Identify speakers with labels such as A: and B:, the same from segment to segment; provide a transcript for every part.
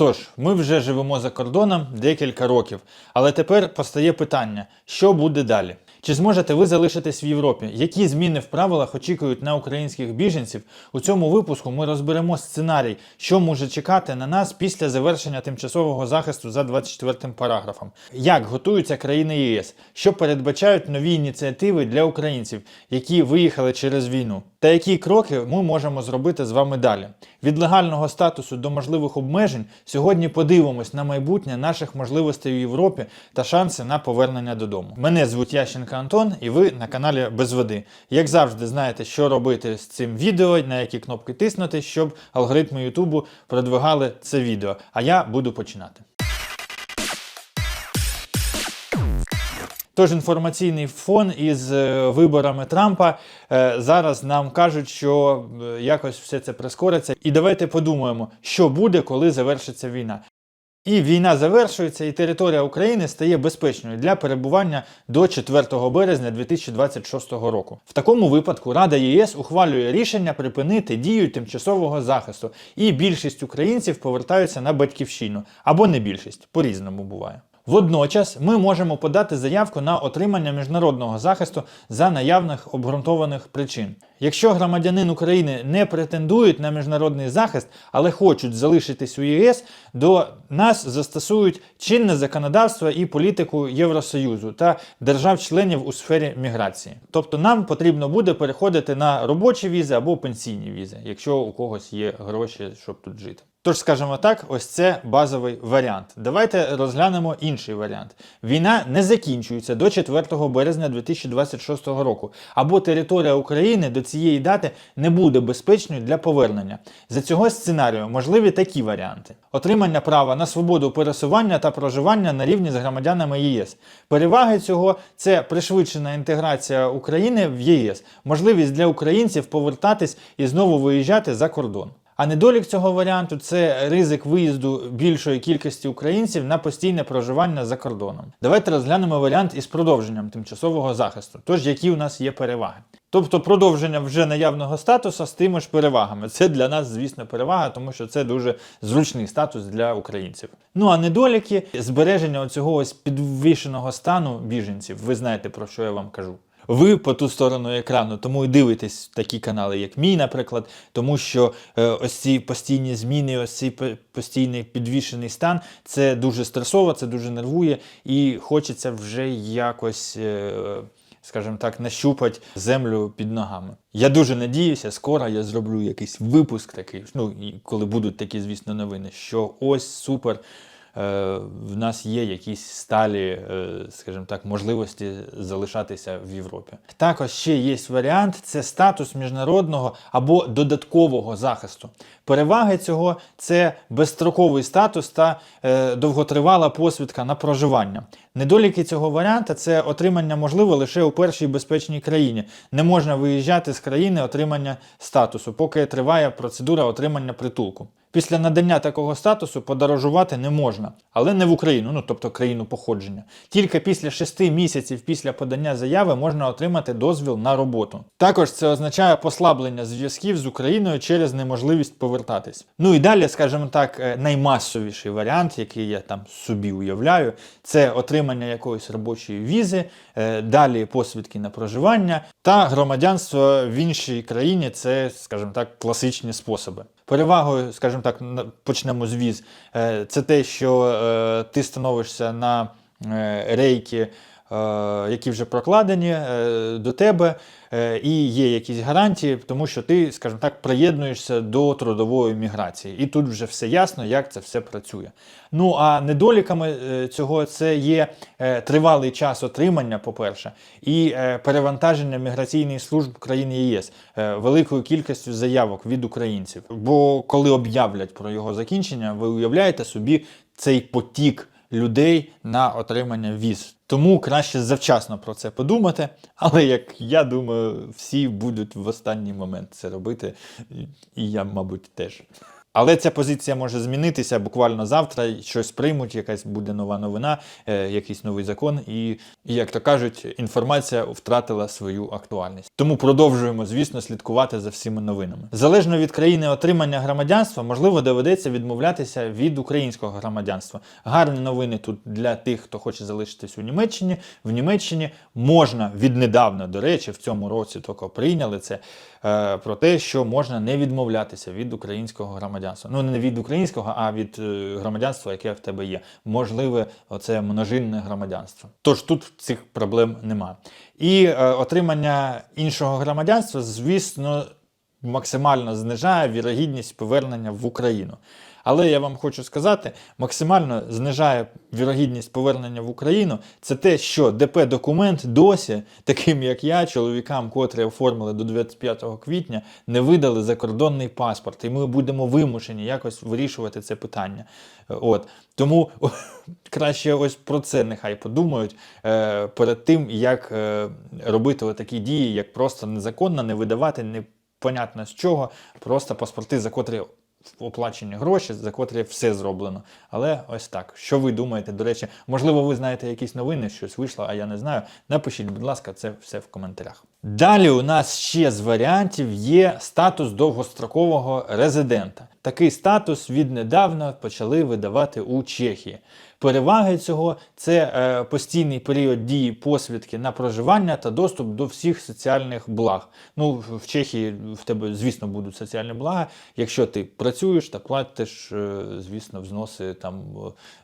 A: Тож, ми вже живемо за кордоном декілька років, але тепер постає питання, що буде далі? Чи зможете ви залишитись в Європі? Які зміни в правилах очікують на українських біженців? У цьому випуску ми розберемо сценарій, що може чекати на нас після завершення тимчасового захисту за 24 параграфом. Як готуються країни ЄС, що передбачають нові ініціативи для українців, які виїхали через війну, та які кроки ми можемо зробити з вами далі. Від легального статусу до можливих обмежень сьогодні подивимось на майбутнє наших можливостей у Європі та шанси на повернення додому. Мене звуть Ященко Антон, і ви на каналі Без води. Як завжди, знаєте, що робити з цим відео, на які кнопки тиснути, щоб алгоритми Ютубу продвигали це відео. А я буду починати. Тож інформаційний фон із е, виборами Трампа е, зараз нам кажуть, що е, якось все це прискориться. І давайте подумаємо, що буде, коли завершиться війна. І війна завершується, і територія України стає безпечною для перебування до 4 березня 2026 року. В такому випадку Рада ЄС ухвалює рішення припинити дію тимчасового захисту, і більшість українців повертаються на батьківщину або не більшість, по-різному буває. Водночас ми можемо подати заявку на отримання міжнародного захисту за наявних обґрунтованих причин. Якщо громадянин України не претендують на міжнародний захист, але хочуть залишитись у ЄС, до нас застосують чинне законодавство і політику Євросоюзу та держав-членів у сфері міграції. Тобто нам потрібно буде переходити на робочі візи або пенсійні візи, якщо у когось є гроші, щоб тут жити. Тож, скажімо так, ось це базовий варіант. Давайте розглянемо інший варіант. Війна не закінчується до 4 березня 2026 року, або територія України до цієї дати не буде безпечною для повернення. За цього сценарію можливі такі варіанти: отримання права на свободу пересування та проживання на рівні з громадянами ЄС. Переваги цього це пришвидшена інтеграція України в ЄС, можливість для українців повертатись і знову виїжджати за кордон. А недолік цього варіанту це ризик виїзду більшої кількості українців на постійне проживання за кордоном. Давайте розглянемо варіант із продовженням тимчасового захисту. Тож, які у нас є переваги. Тобто продовження вже наявного статусу з тими ж перевагами. Це для нас, звісно, перевага, тому що це дуже зручний статус для українців. Ну а недоліки збереження оцього ось підвішеного стану біженців. Ви знаєте про що я вам кажу. Ви по ту сторону екрану, тому і дивитесь такі канали, як мій, наприклад, тому що е, ось ці постійні зміни, ось цей постійний підвішений стан, це дуже стресово, це дуже нервує, і хочеться вже якось. Е, скажімо так, нащупать землю під ногами. Я дуже надіюся, скоро я зроблю якийсь випуск такий, ну коли будуть такі, звісно, новини, що ось супер. Е, В нас є якісь сталі, е, скажімо так, можливості залишатися в Європі. Також ще є варіант: це статус міжнародного або додаткового захисту. Переваги цього це безстроковий статус та е, довготривала посвідка на проживання. Недоліки цього варіанта це отримання можливо лише у першій безпечній країні. Не можна виїжджати з країни отримання статусу, поки триває процедура отримання притулку. Після надання такого статусу подорожувати не можна, але не в Україну, ну тобто країну походження. Тільки після 6 місяців після подання заяви можна отримати дозвіл на роботу. Також це означає послаблення зв'язків з Україною через неможливість повертатись. Ну і далі, скажімо так, е, наймасовіший варіант, який я там собі уявляю, це отримання якоїсь робочої візи, е, далі посвідки на проживання та громадянство в іншій країні. Це, скажімо так, класичні способи. Перевагою, скажімо так, почнемо з віз. Е, Це те, що е, ти становишся на рейки, які вже прокладені е, до тебе, е, і є якісь гарантії, тому що ти, скажімо так, приєднуєшся до трудової міграції. І тут вже все ясно, як це все працює. Ну а недоліками е, цього це є е, тривалий час отримання, по-перше, і е, перевантаження міграційних служб країн ЄС е, великою кількістю заявок від українців. Бо коли об'являть про його закінчення, ви уявляєте собі цей потік людей на отримання віз. Тому краще завчасно про це подумати. Але як я думаю, всі будуть в останній момент це робити, і- я, мабуть, теж. Але ця позиція може змінитися буквально завтра, щось приймуть, якась буде нова новина, е, якийсь новий закон, і, як то кажуть, інформація втратила свою актуальність. Тому продовжуємо, звісно, слідкувати за всіма новинами. Залежно від країни отримання громадянства, можливо, доведеться відмовлятися від українського громадянства. Гарні новини тут для тих, хто хоче залишитись у Німеччині. В Німеччині можна віднедавна, до речі, в цьому році тільки прийняли це е, про те, що можна не відмовлятися від українського громадянства. Ну не від українського, а від е, громадянства, яке в тебе є. Можливе, оце множинне громадянство. Тож тут цих проблем немає. І е, отримання іншого громадянства, звісно, максимально знижає вірогідність повернення в Україну. Але я вам хочу сказати, максимально знижає вірогідність повернення в Україну це те, що ДП-документ досі, таким як я, чоловікам, котрі оформили до 25 квітня, не видали закордонний паспорт. І ми будемо вимушені якось вирішувати це питання. От. Тому краще ось про це нехай подумають е, перед тим, як е, робити такі дії, як просто незаконно не видавати, непонятно з чого, просто паспорти, за котрі оплачені гроші, за котрі все зроблено. Але ось так. Що ви думаєте? До речі, можливо, ви знаєте якісь новини, щось вийшло, а я не знаю. Напишіть, будь ласка, це все в коментарях. Далі у нас ще з варіантів є статус довгострокового резидента. Такий статус віднедавна почали видавати у Чехії. Переваги цього це е, постійний період дії посвідки на проживання та доступ до всіх соціальних благ. Ну, в Чехії в тебе, звісно, будуть соціальні блага, якщо ти працюєш та платиш, е, звісно, взноси там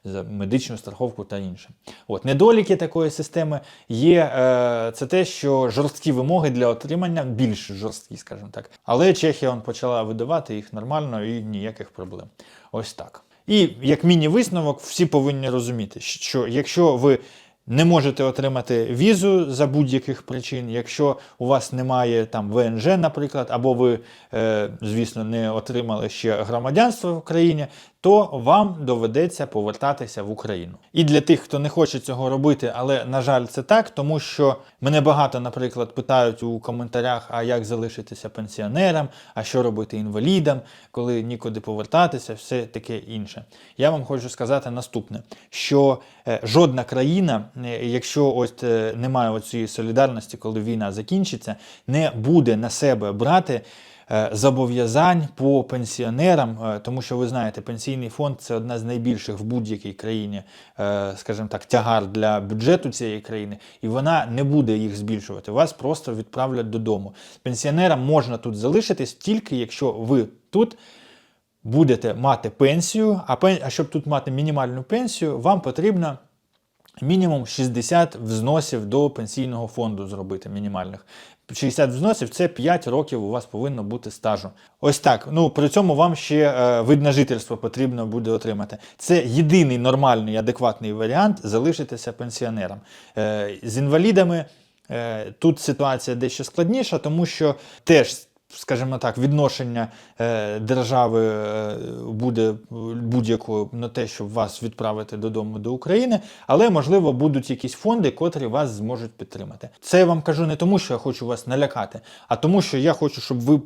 A: за медичну страховку та інше. От недоліки такої системи є е, це те, що жорсткі вимоги для отримання більш жорсткі, скажімо так. Але Чехія он почала видавати їх нормально і ніяких проблем. Ось так. І як міні-висновок, всі повинні розуміти, що якщо ви не можете отримати візу за будь-яких причин, якщо у вас немає там ВНЖ, наприклад, або ви, е, звісно, не отримали ще громадянство в країні, то вам доведеться повертатися в Україну. І для тих, хто не хоче цього робити, але на жаль, це так, тому що мене багато, наприклад, питають у коментарях, а як залишитися пенсіонерам, а що робити інвалідам, коли нікуди повертатися, все таке інше. Я вам хочу сказати наступне: що е, жодна країна, якщо ось е, немає цієї солідарності, коли війна закінчиться, не буде на себе брати. е, Зобов'язань по пенсіонерам, е, тому що ви знаєте, пенсійний фонд це одна з найбільших в будь-якій країні, е, скажімо так, тягар для бюджету цієї країни, і вона не буде їх збільшувати. Вас просто відправлять додому. Пенсіонерам можна тут залишитись тільки якщо ви тут будете мати пенсію, а, пен... а щоб тут мати мінімальну пенсію, вам потрібно мінімум 60 взносів до пенсійного фонду зробити мінімальних. 60 взносів це 5 років у вас повинно бути стажу. Ось так. Ну при цьому вам ще е, вид на жительство потрібно буде отримати. Це єдиний нормальний, адекватний варіант залишитися пенсіонером. Е, з інвалідами е, тут ситуація дещо складніша, тому що теж скажімо так, відношення е, держави е, буде будь-якою на те, щоб вас відправити додому до України, але можливо будуть якісь фонди, котрі вас зможуть підтримати. Це я вам кажу не тому, що я хочу вас налякати, а тому, що я хочу, щоб ви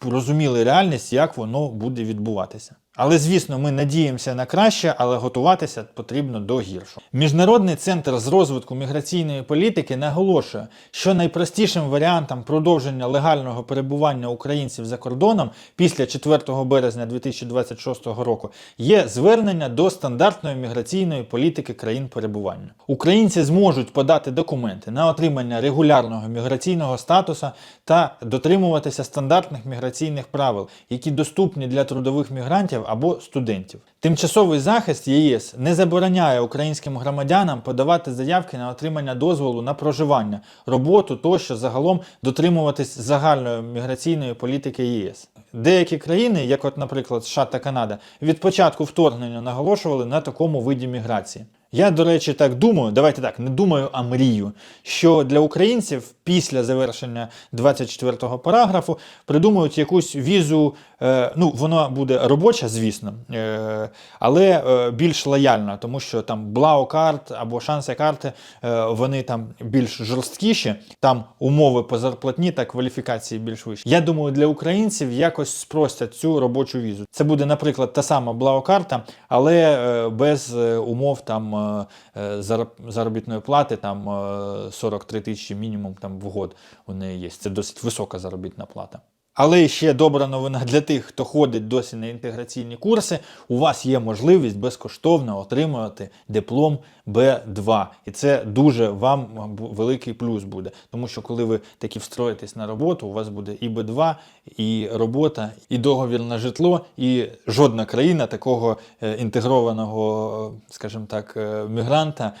A: розуміли реальність, як воно буде відбуватися. Але звісно, ми надіємося на краще, але готуватися потрібно до гіршого. Міжнародний центр з розвитку міграційної політики наголошує, що найпростішим варіантом продовження легального перебування українців за кордоном після 4 березня 2026 року є звернення до стандартної міграційної політики країн перебування. Українці зможуть подати документи на отримання регулярного міграційного статусу та дотримуватися стандартних міграційних правил, які доступні для трудових мігрантів або студентів. Тимчасовий захист ЄС не забороняє українським громадянам подавати заявки на отримання дозволу на проживання, роботу тощо загалом дотримуватись загальної міграційної політики ЄС. Деякі країни, як от, наприклад, США та Канада, від початку вторгнення наголошували на такому виді міграції. Я, до речі, так думаю, давайте так, не думаю, а мрію, що для українців після завершення 24-го параграфу придумають якусь візу, е, ну, вона буде робоча, звісно, е, але е, більш лояльна, тому що там Блау-карт або шанси карти, е, вони там більш жорсткіші, там умови по зарплатні та кваліфікації більш вищі. Я думаю, для українців якось спростять цю робочу візу. Це буде, наприклад, та сама Блау-карта, але е, без е, умов там е, е, заробітної плати, там е, 43 тисячі мінімум там в год у неї є. Це досить висока заробітна плата. Але ще добра новина для тих, хто ходить досі на інтеграційні курси. У вас є можливість безкоштовно отримувати диплом Б2. І це дуже вам великий плюс буде. Тому що коли ви таки встроїтесь на роботу, у вас буде і Б2, і робота, і договір на житло, і жодна країна такого е, інтегрованого, е, скажімо так, е, мігранта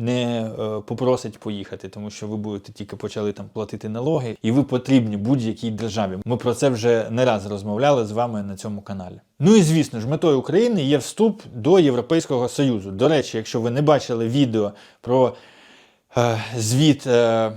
A: не попросить поїхати, тому що ви будете тільки почали там платити налоги, і ви потрібні будь-якій державі. Ми про це вже не раз розмовляли з вами на цьому каналі. Ну і звісно ж, метою України є вступ до Європейського Союзу. До речі, якщо ви не бачили відео про е, звіт е,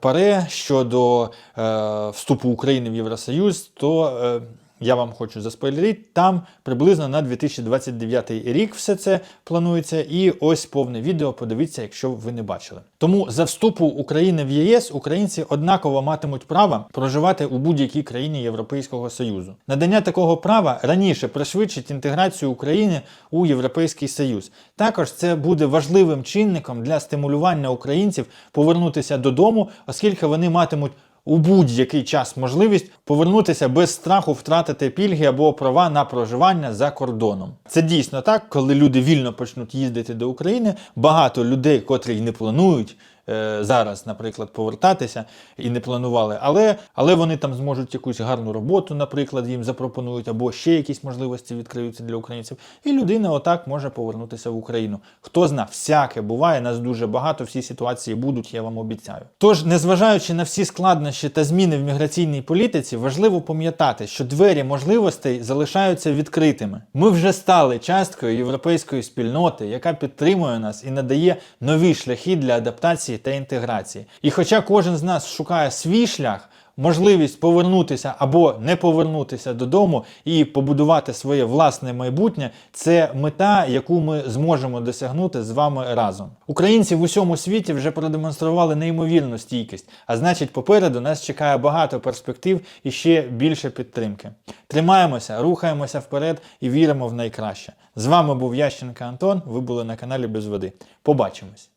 A: ПАРЕ щодо е, вступу України в Євросоюз, то е, я вам хочу заспойлерити, там приблизно на 2029 рік все це планується. І ось повне відео подивіться, якщо ви не бачили. Тому за вступу України в ЄС українці однаково матимуть право проживати у будь-якій країні Європейського Союзу. Надання такого права раніше пришвидшить інтеграцію України у Європейський Союз. Також це буде важливим чинником для стимулювання українців повернутися додому, оскільки вони матимуть у будь-який час можливість повернутися без страху втратити пільги або права на проживання за кордоном. Це дійсно так, коли люди вільно почнуть їздити до України. Багато людей, котрі й не планують. Е, Зараз, наприклад, повертатися і не планували, але, але вони там зможуть якусь гарну роботу, наприклад, їм запропонують, або ще якісь можливості відкриються для українців. І людина отак може повернутися в Україну. Хто зна, всяке буває, нас дуже багато, всі ситуації будуть, я вам обіцяю. Тож, незважаючи на всі складнощі та зміни в міграційній політиці, важливо пам'ятати, що двері можливостей залишаються відкритими. Ми вже стали часткою європейської спільноти, яка підтримує нас і надає нові шляхи для адаптації та інтеграції. І хоча кожен з нас шукає свій шлях, можливість повернутися або не повернутися додому і побудувати своє власне майбутнє це мета, яку ми зможемо досягнути з вами разом. Українці в усьому світі вже продемонстрували неймовірну стійкість, а значить, попереду нас чекає багато перспектив і ще більше підтримки. Тримаємося, рухаємося вперед і віримо в найкраще. З вами був Ященка Антон. Ви були на каналі Без води. Побачимось!